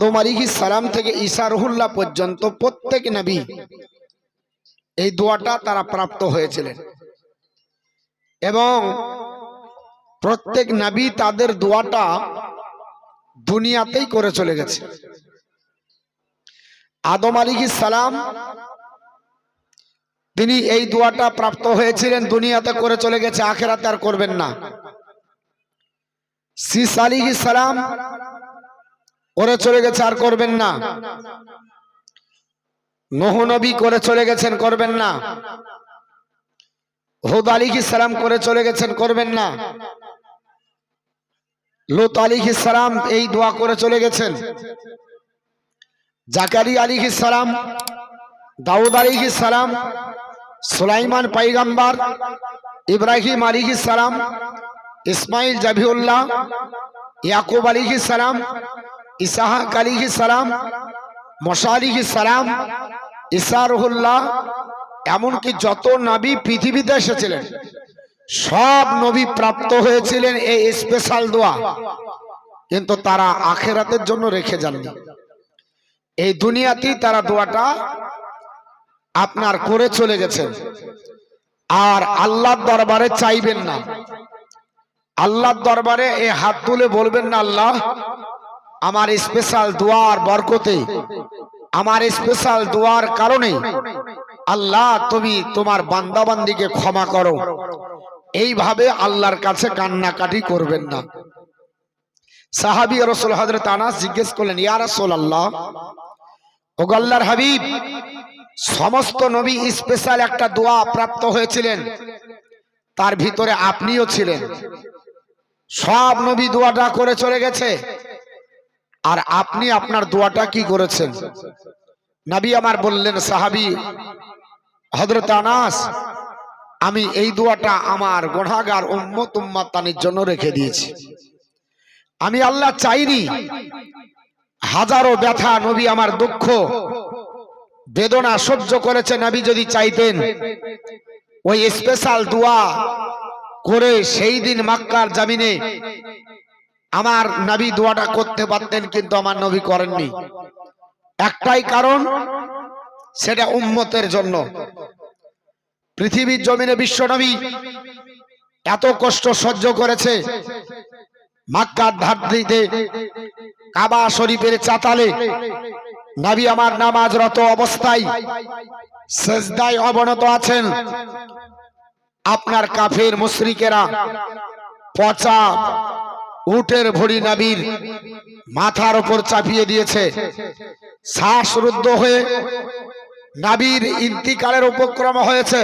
আদম আলিহি সালাম থেকে ঈসা রহুল্লাহ পর্যন্ত প্রত্যেক নবী এই দোয়াটা তারা প্রাপ্ত হয়েছিলেন। এবং প্রত্যেক নবী তাদের দোয়াটা দুনিয়াতেই করে চলে গেছে। আদম আলিহি সালাম তিনি এই দোয়াটা প্রাপ্ত হয়েছিলেন, দুনিয়াতে করে চলে গেছে, আখেরাতে আর করবেন না। সিস আলিহি সালাম করে চলে গেছে আর করবেন না। নোহ নবী করে চলে গেছেন করবেন না। হুদ আলিহি সালাম করে চলে গেছেন করবেন না। লুত আলিহি সালাম এই দোয়া করে চলে গেছেন। জাকারি আলিহি সালাম দাউদ আলিহি সালাম সুলাইমান পাইগাম্বার ইব্রাহিম আলিহি সালাম ইসমাইল জাবিউল্লাহ ইয়াকুব আলিহি সালাম ইসাহাক আলিহি সালাম, মশা আলিহি সালাম ইসারহুল্লাহ এমনকি যত নবী পৃথিবীতে এসেছিলেন, সব নবী প্রাপ্ত হয়েছিলেন এই স্পেশাল দোয়া। কিন্তু তারা আখেরাতের জন্য রেখে যাননি। এই দুনিয়াতেই তারা দোয়াটা আপনার করে চলে গেছেন। আর আল্লাহর দরবারে চাইবেন না। আল্লাহর দরবারে এই হাত তুলে বলবেন না, আল্লাহ আমার স্পেশাল দোয়ার বরকতে, আমার স্পেশাল দোয়ার কারণে আল্লাহ তুমি তোমার বান্দাবান্দিকে ক্ষমা করো। এইভাবে আল্লাহর কাছে কান্নাকাটি করবেন না। সাহাবি রসুল হজরত আনাস জিজ্ঞেস করলেন, ইয়া রসুল আল্লাহ ও আল্লাহর হাবিব, সমস্ত নবী স্পেশাল একটা দোয়া প্রাপ্ত হয়েছিলেন, তার ভিতরে আপনিও ছিলেন। সব নবী দোয়াটা করে চলে গেছে। আর আপনি আপনার দোয়াটা কি করেছেন? নবী আমার বললেন, সাহাবি হজরত আনাস, আমি এই দোয়াটা আমার গোনাগার উম্মত উম্মাতানির জন্য রেখে দিয়েছি। আমি আল্লাহ চাইনি হাজারো ব্যথা, নবী আমার দুঃখ, বেদনা সহ্য করেছে, নবী যদি চাইতেন। ওই স্পেশাল দোয়া করে সেই দিন মাক্কার জামিনে আমার নবী দোয়াটা করতে পারতেন, কিন্তু আমার নবী করেননি। একটাই কারণ, সেটা উম্মতের জন্য। পৃথিবীর জমিনে বিশ্ব নবী এত কষ্ট সহ্য করেছে। মাক্কার ধার দিতে কাবা শরীফের চাতালে নবী আমার নামাজরত অবস্থায় সেজদায় অবনত আছেন। আপনার কাফের মুশরিকেরা পচা উটের ভরি নাবির মাথার ওপর চাপিয়ে দিয়েছে। শ্বাসরুদ্ধ হয়ে নাবির ইন্তিকালের উপক্রম হয়েছে।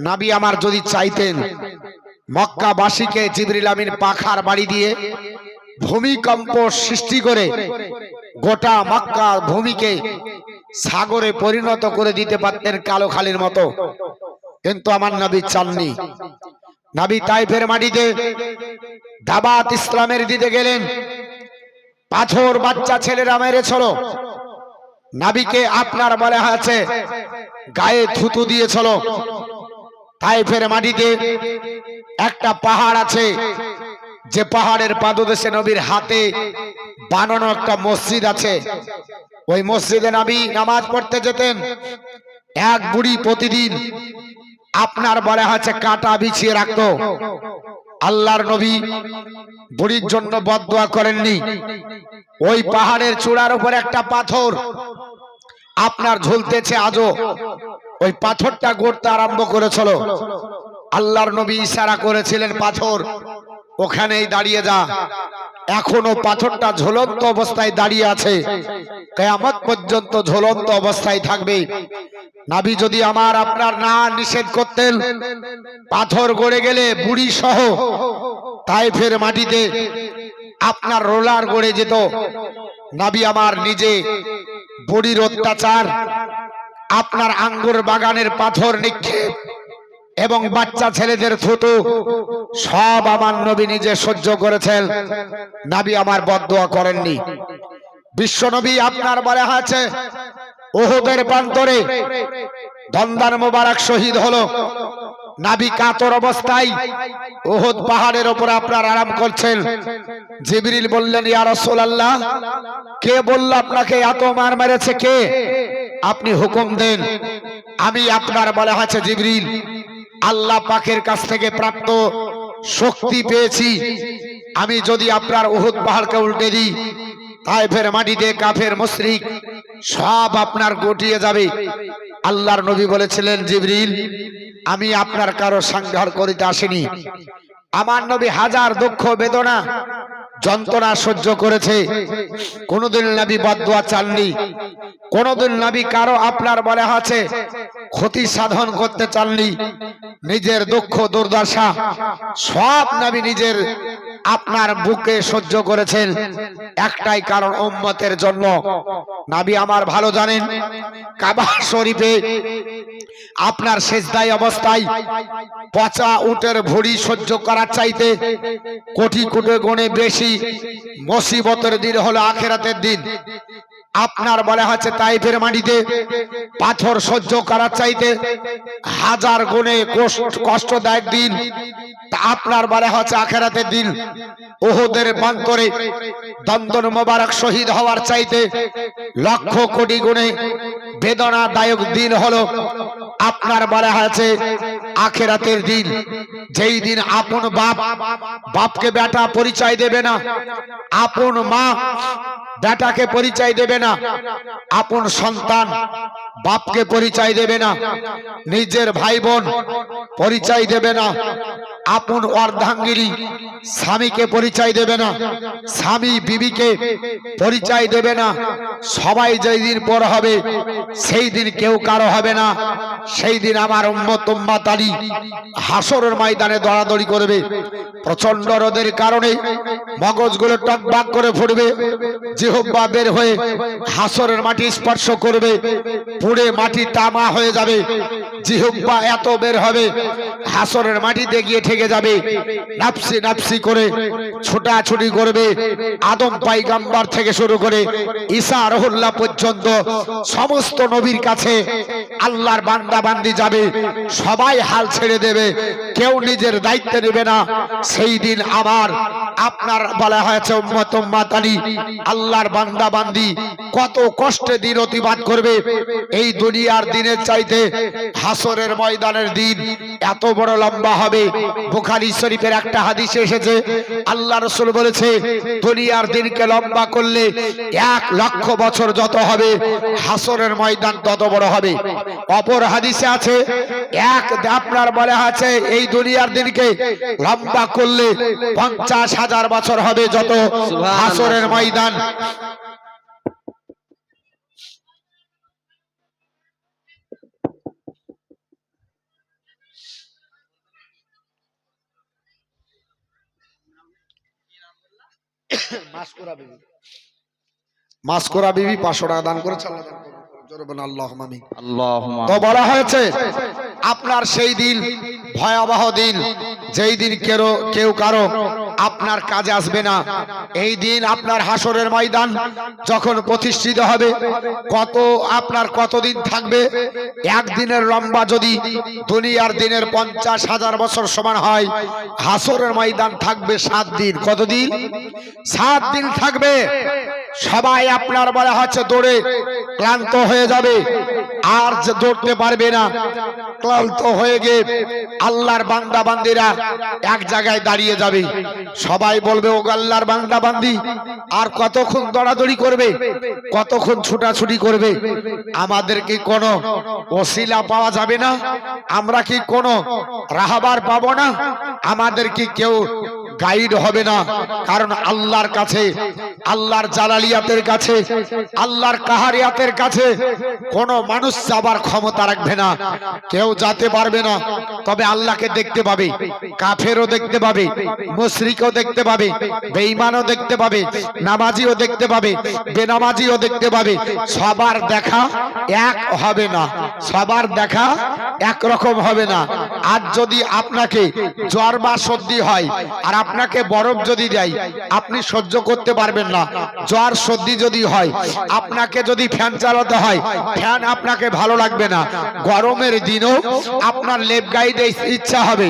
নাবি আমার যদি চাইতেন, মক্কাবাসীকে জিবরিল আমিন পাখার বাড়ি দিয়ে ভূমিকম্প সৃষ্টি করে গোটা মক্কা ভূমিকে সাগরে পরিণত করে দিতে পারতেন কালো খালির মতো। কিন্তু আমার নবী চাননি। নাবি তাইফের মাটিতে দাবাত ইসলামের দিতে গেলেন। পাথর বাচ্চা ছেলেরা মেরেছিল নাবিকে আপনার বলে আছে গায়ে থুতু দিয়েছিল তাইফের মাটিতে একটা পাহাড় আছে, যে পাহাড়ের পাদদেশে নবীর হাতে বানানো একটা মসজিদ আছে। ওই মসজিদে নবী নামাজ পড়তে যেতেন। এক বুড়ি প্রতিদিন আপনার বলে আছে কাটা বিছিয়ে রাখতো। আল্লাহর নবী বুড়ির জন্য বদোয়া করেননি। ওই পাহাড়ের চূড়ার উপর একটা পাথর। আপনার ঝুলতেছে আজও। ওই পাথরটা গড়তে আরম্ভ করেছিল। আল্লাহর নবী ইশারা করেছিলেন পাথর। ওখানেই দাঁড়িয়ে যা। এখনও পাথরটা ঝুলন্ত অবস্থায় দাঁড়িয়ে আছে। কেয়ামত পর্যন্ত ঝুলন্ত অবস্থায় থাকবে। নাবি যদি আমার আপনার না নিষেধ করতেন, পাথর গড়ে গেলে বুড়ি সহ তাইফের মাটিতে আপনার রোলার গড়ে যেত। নাবি আমার নিজে বুড়ির অত্যাচার, আপনার আঙ্গুর বাগানের পাথর নিক্ষেপ। এবং বাচ্চা ছেলেদের থুতু সব আমার নবী নিজে সহ্য করেছেন। নাবি আমার বদদোয়া করেননি। বিশ্ব নবী আপনার বলে আছে। ওহদের প্রান্তরে দন্দার মোবারক শহীদ হলো। নাবি কাতর অবস্থায় ওহদ পাহাড়ের ওপর আপনার আরাম করছেন। জিবরিল বললেন ইয়া রাসূলুল্লাহ কে বলল আপনাকে এত মার মেরেছে? কে? আপনি হুকুম দেন। আমি আপনার বলা আছে জিবরিল। আল্লাহ পাকের কাছ থেকে প্রাপ্ত শক্তি পেয়েছি। আমি যদি আপনার উহুদ পাহাড়কে উল্টে দিই, তাইফের মাটিতে কাফের মুশরিক সব আপনার গটিয়ে যাবে। আল্লাহর নবী বলেছিলেন, জিবরিল, আমি আপনার কারও সংহার করিতে আসিনি। আমার নবী হাজার দুঃখ, বেদনা, যন্ত্রণা সহ্য করেছে। কোনদিন নবী বদুয়া চাননি। কোনদিন নবী কারও আপনার বলে আছে ক্ষতি সাধন করতে চাননি। নিজের দুঃখ দুর্দশা সব নবী নিজের আপনার বুকে সহ্য করেছেন। একটাই কারণ উম্মতের জন্য। নাবি আমার ভালো জানেন, কাবা শরীফে আপনার শেষদায় অবস্থায় পচা উটের ভুড়ি সহ্য করার চাইতে কোটি কোটি গুণে বেশি মুসিবতের দিন হলো আখেরাতের দিন। আপনার বলা হচ্ছে তাইফের মাটিতে পাথর সহ্য করার চাইতে হাজার গুণে কষ্ট- কষ্টদায়ক দিন। আপনার বলা হচ্ছে আখেরাতের দিন। ওহদের বান্তরে দন্দন মোবারক শহীদ হওয়ার চাইতে লক্ষ কোটি গুণে বেদনাদায়ক দিন হলো আপনার বলা হয়েছে আখেরাতের দিন। যেই দিন আপন বাপ বাপকে বেটা পরিচয় দেবে না, আপন মা বেটাকে পরিচয় দেবে না আপন সন্তান বাপকে পরিচয় দেবে না। নিজের ভাই বোন পরিচয় দেবে না। আপন অর্ধাঙ্গিনী স্বামীকে পরিচয় দেবে না, স্বামী বিবিকে পরিচয় দেবে না, সবাই যেই দিন পর হবে, সেই দিন কেউ কারও হবে না। সেই দিন আমার উম্মত উম্মাত আলী হাসরের ময়দানে দড়াদড়ি করবে প্রচণ্ড রোদের কারণে মগজগুলো টকবাক করে ফুটবে জিহব্বা বের হয়ে হাসরের মাটি স্পর্শ করবে, পুড়ে মাটি তামা হয়ে যাবে জিহব্বা এত বের হবে, হাসরের মাটিতে গিয়ে যাবে। নাপসি নাপসি করে ছোটাছুটি করবে। আদম পাইগাম্বার থেকে শুরু করে ঈসা রহুল্লাহ পর্যন্ত সমস্ত নবীর কাছে আল্লাহর বান্দা বান্দি যাবে। সবাই হাল ছেড়ে দেবে। কেউ নিজের দায়িত্ব নেবে না। সেই দিন আমার আপনার বলা হয়েছে, উম্মাত আল্লাহর বান্দা বান্দি কত কষ্টে দিন অতিবাদ করবে। এই দুনিয়ার দিনের চাইতে হাসরের ময়দানের দিন এত বড় লম্বা হবে। বুখারী শরীফের একটা হাদিসে এসেছে আল্লাহ রসুল বলেছে দুনিয়ার দিনকে লম্বা করলে এক লক্ষ বছর যত হবে হাসরের ময়দান তত বড় হবে। অপর হাদিসে আছে এক আপনার বলে আছে এই দুনিয়ার দিনকে লম্বা করলে পঞ্চাশ হাজার বছর হবে যত হাসরের ময়দান। মাসকোরা বিবি। মাসকোরা বিবি পাঁচশো টাকা দান করেছে তো বলা হয়েছে আপনার সেই দিন ভয়াবহ দিন যেই দিন কেউ কেউ কারও আপনার কাজে আসবে না। এই দিন আপনার হাসরের ময়দান যখন প্রতিষ্ঠিত হবে, কত আপনার কতদিন থাকবে? একদিনের লম্বা যদি দুনিয়ার দিনের পঞ্চাশ হাজার বছর সমান হয় হাসরের ময়দান থাকবে সাত দিন। কতদিন? সাত দিন থাকবে। সবাই আপনার বলা হচ্ছে দৌড়ে ক্লান্ত হয়ে যাবে। আর দৌড়তে পারবে না, ক্লান্ত হয়ে গিয়ে আল্লাহর বান্দা বান্দিরা এক জায়গায় দাঁড়িয়ে যাবে। সবাই বলবে ও আল্লাহর বান্দা বান্দি আর কতক্ষণ দড়াদড়ি করবে? কতক্ষণ ছুটাছুটি করবে? আমাদের কি কোনো ওসিলা পাওয়া যাবে না? আমরা কি কোনো রাহাবার পাবো না? আমাদের কি কেউ গাইড হবে না। কারণ আল্লাহর কাছে, আল্লাহর জালালিয়াতের কাছে, আল্লাহর কাহারিয়াতের কাছে কোন মানুষ যাবার ক্ষমতা রাখবে না। কেউ যেতে পারবে না। তবে আল্লাহকে দেখতে পাবে, কাফেরও দেখতে পাবে, মুশরিকও দেখতে পাবে, বেঈমানও দেখতে পাবে, নামাজিও দেখতে পাবে, বেনামাজিও দেখতে পাবে। সবার দেখা এক হবে না। সবার দেখা এক রকম হবে না। আর যদি আপনাকে জ্বর বা সর্দি হয়, আর আপনাকে বরফ যদি দেয়, আপনি সহ্য করতে পারবেন না। জ্বর সর্দি যদি হয়, আপনাকে যদি ফ্যান চালাতে হয়, ফ্যান আপনাকে ভালো লাগবে না। গরমের দিনও আপনার লেপ গাইতে ইচ্ছা হবে।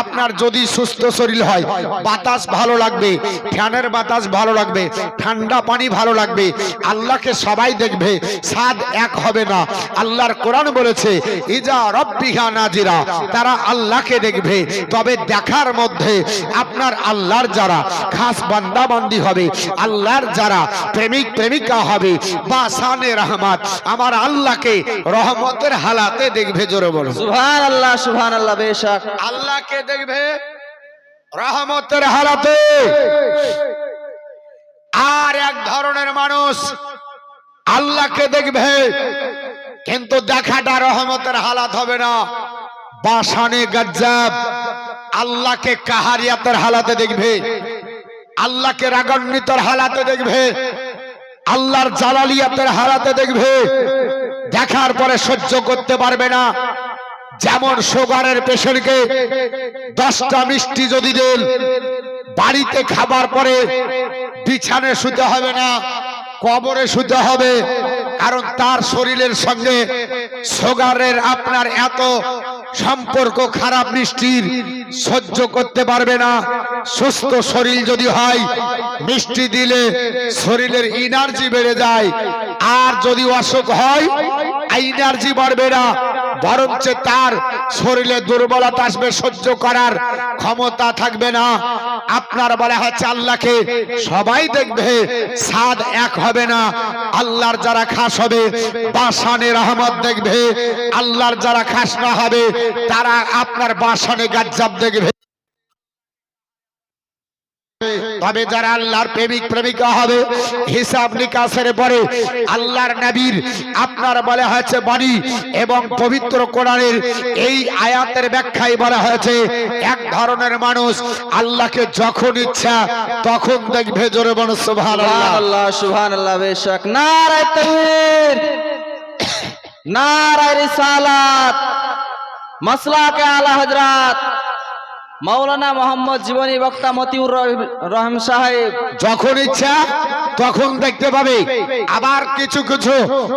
আপনার যদি সুস্থ শরীর হয়, বাতাস ভালো লাগবে, ফ্যানের বাতাস ভালো লাগবে, ঠান্ডা পানি ভালো লাগবে। আল্লাহকে সবাই দেখবে, স্বাদ এক হবে না। আল্লাহর কোরআন বলেছে, ইজা রব্বিহা নাজিরা। তারা আল্লাহকে দেখবে। তবে দেখার মধ্যে আপনার আল্লাহর যারা খাস বান্দাবান্দি হবে আল্লাহর যারা প্রেমিক প্রেমিকা হবে বা শানে রহমত আমার আল্লাহকে রহমতের হালাতে দেখবে জোরে বলো। সুবহান আল্লাহ সুবহান আল্লাহ বেশক। আল্লাহকে দেখবে রহমতের হালাতে। আর এক ধরনের মানুষ আল্লাহকে দেখবে কিন্তু দেখাটা রহমতের হালাত হবে না। বাসানে গজ্জাব। আল্লাহকে কাহারিয়াতের হালাতে দেখবে। আল্লাহকে রাগান্বিতর হালাতে দেখবে। আল্লাহর জালালিয়াতের হালাতে দেখবে। দেখার পরে সহ্য করতে পারবে না। যেমন সুগারের পেশেন্টকে দশটা মিষ্টি যদি দেন, বাড়িতে খাবার পরে বিছানে শুতে হবে না, কবরে শুতে হবে। কারণ তার শরীরের সঙ্গে সোগারের আপনার এত সম্পর্ক খারাপ মিষ্টির সহ্য করতে পারবে না। সুস্থ শরীর যদি হয়, মিষ্টি দিলে শরীরের এনার্জি বেড়ে যায়। আর যদি অসুখ হয় এনার্জি বাড়বে না। বরঞ্চ তার শরীরে দুর্বলতা আসবে, সহ্য করার ক্ষমতা থাকবে না। আপনার বলা হচ্ছে আল্লাহকে সবাই দেখবে, সাদ এক হবে না। আল্লাহর যারা খাস হবে, বাসানে রহমত দেখবে। আল্লাহর যারা খাস না হবে, তারা আপনার বাসানে গাজ্জাব দেখবে। তবে যারা আল্লাহর প্রেমিক প্রেমিকা হবে, হিসাব নিকাশের পরে আল্লাহর নবীর আপনার বলা হয়েছে বাণী এবং পবিত্র কোরআনের এই আয়াতের ব্যাখ্যায় বলা হয়েছে, এক ধরনের মানুষ আল্লাহকে যখন ইচ্ছা তখন দেখবে জোরে বন সুবহান আল্লাহ সুবহান আল্লাহ বেশক নারায়ে রিসালাত, মাসলাকে আলা হযরত। মাওলানা মোহাম্মদ জীবনী বক্তা মতিউর রহ- রহিম সাহেব। যখন ইচ্ছা, তখন দেখতে পাবে। আবার কিছু কিছু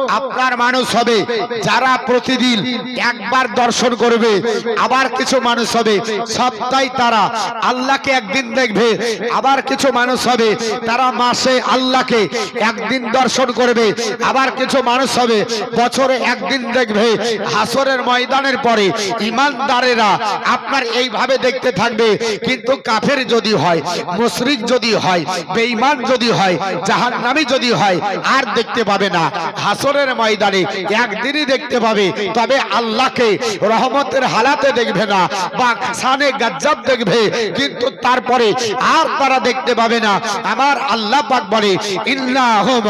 আপনার মানুষ হবে, যারা প্রতিদিন একবার দর্শন করবে। আবার কিছু মানুষ হবে সপ্তাহে তারা আল্লাহকে একদিন দেখবে। আবার কিছু মানুষ হবে, তারা মাসে আল্লাহকে একদিন দর্শন করবে। আবার কিছু মানুষ হবে, বছরে একদিন দেখবে। হাসরের ময়দানের পরে ইমানদারেরা আপনার এইভাবে দেখতে থাকবে, কিন্তু কাফের যদি হয়, মুশরিক যদি হয়, বেঈমান যদি হয়, জাহান্নামী যদি হয়, আর দেখতে পাবে না। হাসরের ময়দানে একদিনই দেখতে পাবে, তবে আল্লাহকে রহমতের হালাতে দেখবে না, বা সানে গাজ্জাব দেখবে, কিন্তু তারপরে আর তারা দেখতে পাবে না। আমার আল্লাহ পাক বলে, ইন্নাহুম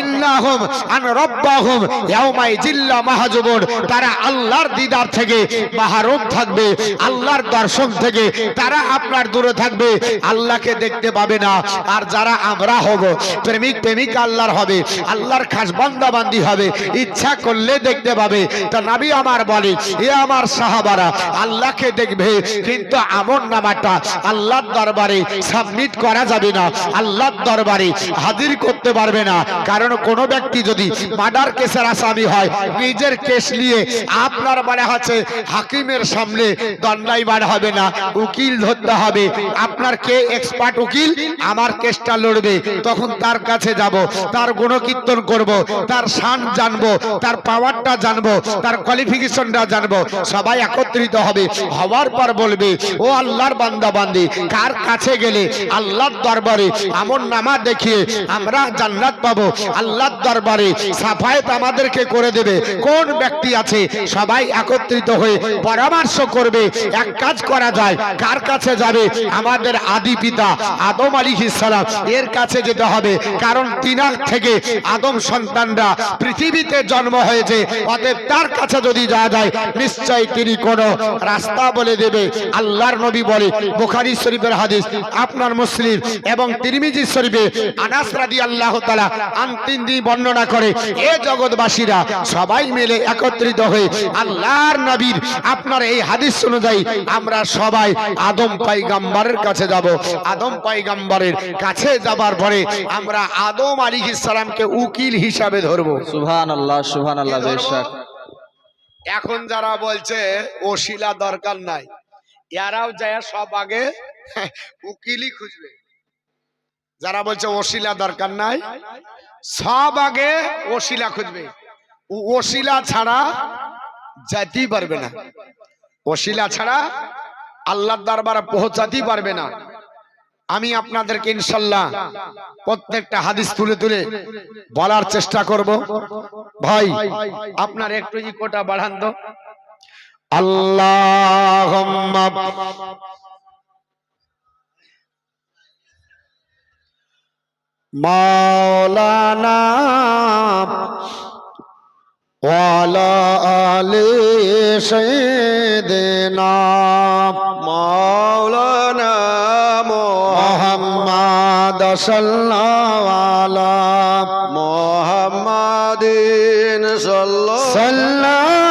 ইন্নাহুম আন রাব্বাহুম ইয়াউমাই জিল্লা মাহজুবুন। তারা আল্লাহর দিদার থেকে মাহরুম থাকবে, আল্লাহর দর্শন থেকে তারা আপনার দূরে থাকবে। আল্লাহকে দেখতে পাবে না। আর যারা আমরা হব, প্রেমিক প্রেমিকা আল্লাহর হবে, আল্লাহর খাস বান্দা বান্দি হবে, ইচ্ছা করলে দেখতে পাবে। তা নাবি আমার বলে, এ আমার সাহাবারা, আল্লাহকে দেখবে, কিন্তু আমন নামাটা আল্লাহর দরবারে সাবমিট করা যাবে না। আল্লাহর দরবারে হাজির করতে পারবে না। কারণ কোন ব্যক্তি যদি মার্ডার কেসের আসামি হয়, নিজের কেস নিয়ে আপনার বলা হচ্ছে হাকিমের সামনে দণ্ডাই বার হবে না। উকিল ধরতে হবে। আপনার কে এক্সপার্ট উকিল? আমার কেসটা লড়বে। তখন তার কাছে যাব। তার গুণকীর্তন করব। তার শান জানব। তার পাওয়ারটা জানব। তার কোয়ালিফিকেশনটা জানব। সবাই একত্রিত হবে। হওয়ার পর বলবে, ও আল্লাহর বান্দা, বান্দি, কার কাছে গেলে আল্লাহর দরবারে আমন নামা দেখিয়ে আমরা জান্নাত পাবো? আল্লাহর দরবারে সাফায়েত আমাদেরকে করে দেবে। কোন ব্যক্তি আছে? সবাই একত্রিত হয়ে পরামর্শ করবে, এক কাজ করা যায়। কার কাছে যাবে? আমাদের আদি পিতা আদম আলী সালাম। এর কাছে যেতে হবে। কারণ তিনার থেকে আদম সন্তানরা পৃথিবীতে জন্ম হয়েছে। অতএব তার কাছে যদি যাওয়া যায় নিশ্চয় তিনি কোন রাস্তা বলে দেবে। আল্লাহর নবী বলে, বুখারী শরীফের হাদিস, আপনার মুসলিম এবং তিরমিজি শরীফে আনাস রাদি আল্লাহ তালা আন্তিন দিন বর্ণনা করে, এ জগৎবাসীরা সবাই মিলে একত্রিত হয়ে আল্লাহর নবীর আপনার এই হাদিস অনুযায়ী আমরা সবাই আদম পাইগাম্বারের কাছে যাব। আদম পাইগাম্বারের কাছে যাবার পরে আমরা আদম আলী ইসলামকে উকিল হিসাবে ধরবো। সুবহান আল্লাহ সুবহান আল্লাহ এখন যারা বলছে ওশিলা দরকার নাই এরাও যায় সব আগে উকিলই খুঁজবে। যারা বলছে ওশিলা দরকার নাই সব আগে ওশিলা খুঁজবে। ও- ওশিলা ছাড়া যেতেই পারবে না। ওশিলা ছাড়া আল্লাহর দরবারে পৌঁছাতেই পারবে না। আমি আপনাদেরকে ইনশাল্লাহ প্রত্যেকটা হাদিস তুলে তুলে বলার চেষ্টা করব। ভাই, আপনার একটু ইকোটা বাড়ান তো। আল্লাহ মাওলানা আলি সাল্লাল্লাহু আলা মুহাম্মাদিন সাল্লাল্লাহু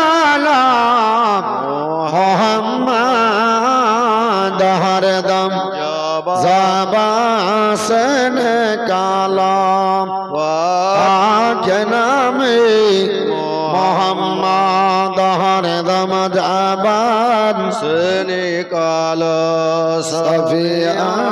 মোহাম্মদ